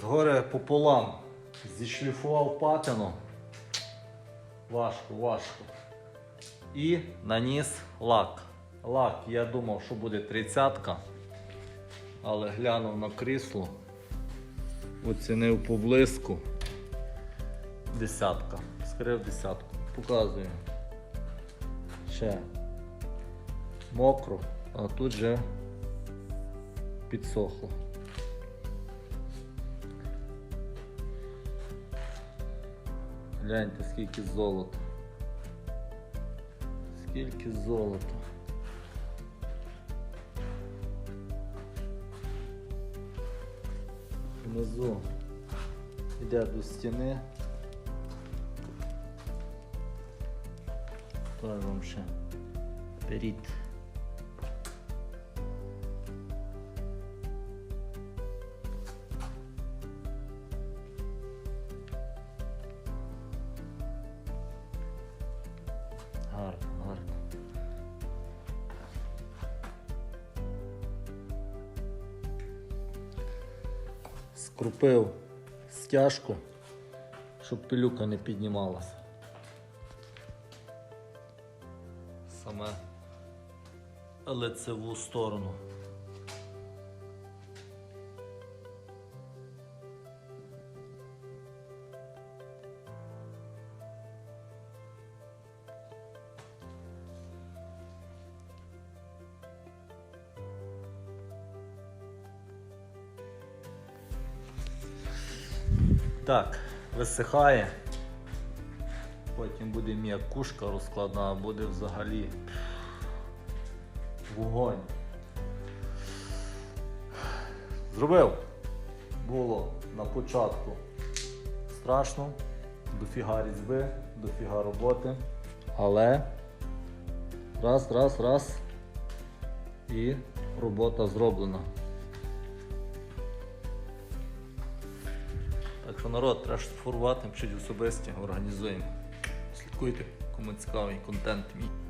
згори пополам зішліфував патину. Важко, важко. І наніс лак. Лак, я думав, що буде тридцятка, але глянув на крісло, оцінив по блиску. Десятка. Скрив десятку. Показую. Ще мокро, а тут же підсохло. Гляньте, скільки золота. Скільки золота. Внизу йде до стіни. Дай вам ще беріть. Гарно, гарно. Скрупив стяжку, щоб пилюка не піднімалася. Саме лицеву сторону. Так, висихає. Потім буде м'якушка розкладна, а буде взагалі вогонь. Зробив. Було на початку страшно, дофіга різьби, дофіга роботи. Але раз, раз, раз і робота зроблена. Що народ, треба шфурувати, пишіть особисті, організуємо. Слідкуйте, кому цікавий контент мій.